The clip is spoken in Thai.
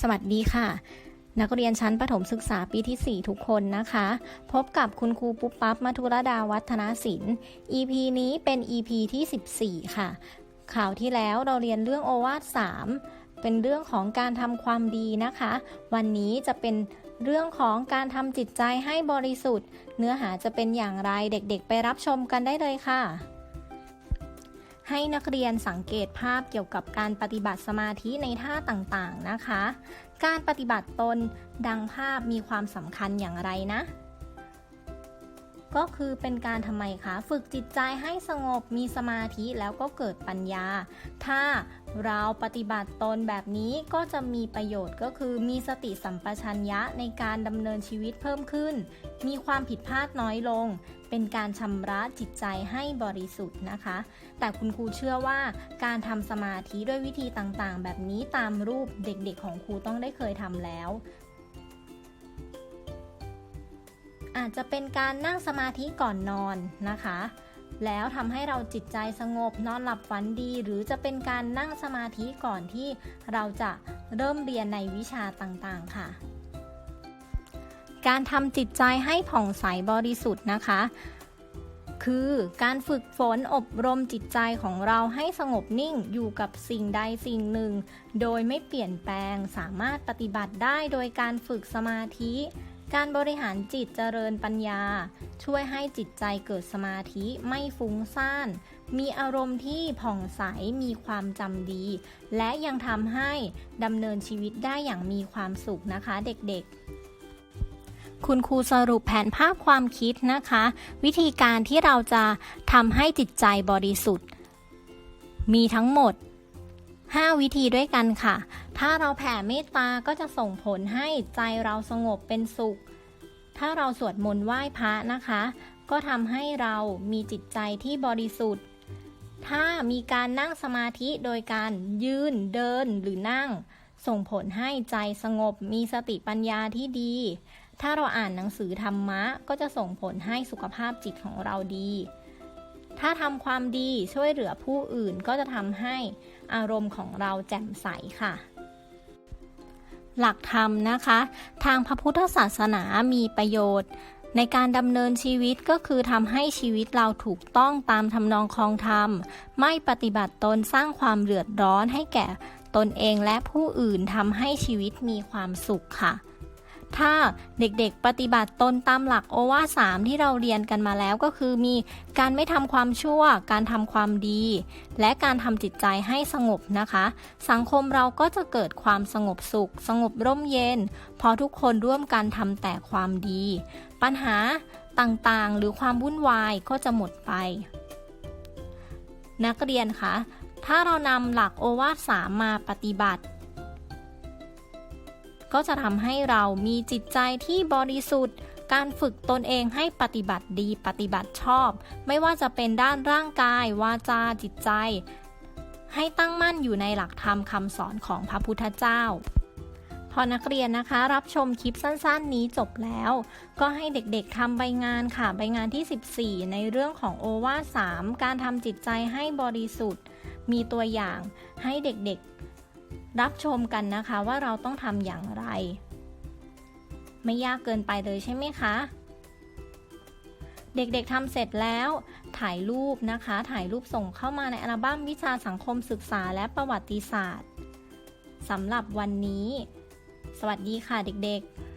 สวัสดีค่ะ นักเรียนชั้นประถมศึกษาปีที่ 4 ทุกคนนะคะ พบกับคุณครูปุ๊บปั๊บมัทุรดาวัฒนศิลป์ EP นี้เป็น EP ที่ 14 ค่ะ ข่าวที่แล้วเราเรียนเรื่องโอวาท 3 เป็นเรื่องของการทำความดีนะคะ วันนี้จะเป็นเรื่องของการทำจิตใจให้บริสุทธิ์ เนื้อหาจะเป็นอย่างไรเด็กๆ ไปรับชมกันได้เลยค่ะ ให้นักเรียนสังเกตภาพเกี่ยวกับการปฏิบัติสมาธิในท่าต่างๆนะคะ การปฏิบัติตนดังภาพมีความสำคัญอย่างไรนะ ก็คือเป็นการทำไมคะ ฝึกจิตใจให้สงบมีสมาธิแล้วก็เกิดปัญญา ถ้าเราปฏิบัติตนแบบนี้ก็จะมีประโยชน์ก็คือมีสติสัมปชัญญะในการดำเนินชีวิตเพิ่มขึ้น มีความผิดพลาดน้อยลง เป็นการชำระจิตใจให้บริสุทธิ์นะคะ แต่คุณครูเชื่อว่าการทำสมาธิด้วยวิธีต่างๆ แบบนี้ตามรูปเด็กๆของครูต้องได้เคยทำแล้วอาจจะเป็นการนั่งสมาธิก่อนนอนนะคะ แล้วทำให้เราจิตใจสงบนอนหลับฝันดี หรือจะเป็นการนั่งสมาธิก่อนที่เราจะเริ่มเรียนในวิชาต่างๆค่ะ การทำจิตใจให้ผ่องใสบริสุทธิ์นะคะ คือการฝึกฝนอบรมจิตใจของเราให้สงบนิ่งอยู่กับสิ่งใดสิ่งหนึ่ง โดยไม่เปลี่ยนแปลงสามารถปฏิบัติได้โดยการฝึกสมาธิ การบริหารจิตเจริญปัญญา ช่วยให้จิตใจเกิดสมาธิไม่ฟุ้งซ่านมีอารมณ์ที่ผ่องใส มีความจำดี และยังทำให้ดำเนินชีวิตได้อย่างมีความสุขนะคะเด็กๆ คุณครูสรุปแผนภาพความคิดนะคะ วิธีการที่เราจะทำให้จิตใจบริสุทธิ์ มีทั้งหมด 5 วิธีด้วยกันค่ะ ถ้าเราแผ่เมตตาก็จะส่งผลให้ใจเราสงบเป็นสุข ถ้าเราสวดมนต์ไหว้พระนะคะ ก็ทำให้เรามีจิตใจที่บริสุทธิ์ ถ้ามีการนั่งสมาธิโดยการยืนเดินหรือนั่ง ส่งผลให้ใจสงบมีสติปัญญาที่ดี ถ้าเราอ่านหนังสือธรรมะก็จะส่งผลให้สุขภาพจิตของเราดี ถ้าทำความดีช่วยเหลือผู้อื่นก็จะทำให้อารมณ์ของเราแจ่มใสค่ะ หลักธรรมนะคะ ทางพระพุทธศาสนามีประโยชน์ในการดำเนินชีวิตก็คือทำให้ชีวิตเราถูกต้องตามทำนองคลองธรรม ไม่ปฏิบัติตนสร้างความเดือดร้อนให้แก่ตนเองและผู้อื่นทำให้ชีวิตมีความสุขค่ะ ถ้าเด็กๆปฏิบัติตนตามหลักโอวาสามที่เราเรียนกันมาแล้วก็คือมีการไม่ทำความชั่ว การทำความดี และการทำจิตใจให้สงบนะคะ สังคมเราก็จะเกิดความสงบสุข สงบร่มเย็นพราะทุกคนร่วมกันทำแต่ความดี ปัญหาต่างๆ หรือความวุ่นวายก็จะหมดไป นักเรียนคะถ้าเรานำหลักโอวาทสามมาปฏิบัติ ก็จะทำให้เรามีจิตใจที่บริสุทธิ์ การฝึกตนเองให้ปฏิบัติดีปฏิบัติชอบ ไม่ว่าจะเป็นด้านร่างกาย วาจาจิตใจ ให้ตั้งมั่นอยู่ในหลักธรรมคำสอนของพระพุทธเจ้า พอนักเรียนนะคะ รับชมคลิปสั้นๆ นี้จบแล้ว ก็ให้เด็กๆทำใบงานค่ะ ใบงานที่ 14 ในเรื่องของโอวาท3การทำจิตใจให้บริสุทธิ์ มีตัวอย่างให้เด็กๆ รับชมกันนะคะว่าเราต้องทำอย่างไร ไม่ยากเกินไปเลยใช่ไหมคะ เด็กๆทำเสร็จแล้ว ถ่ายรูปนะคะ ถ่ายรูปส่งเข้ามาในอัลบั้มวิชาสังคมศึกษาและประวัติศาสตร์สำหรับวันนี้ สวัสดีค่ะเด็กๆ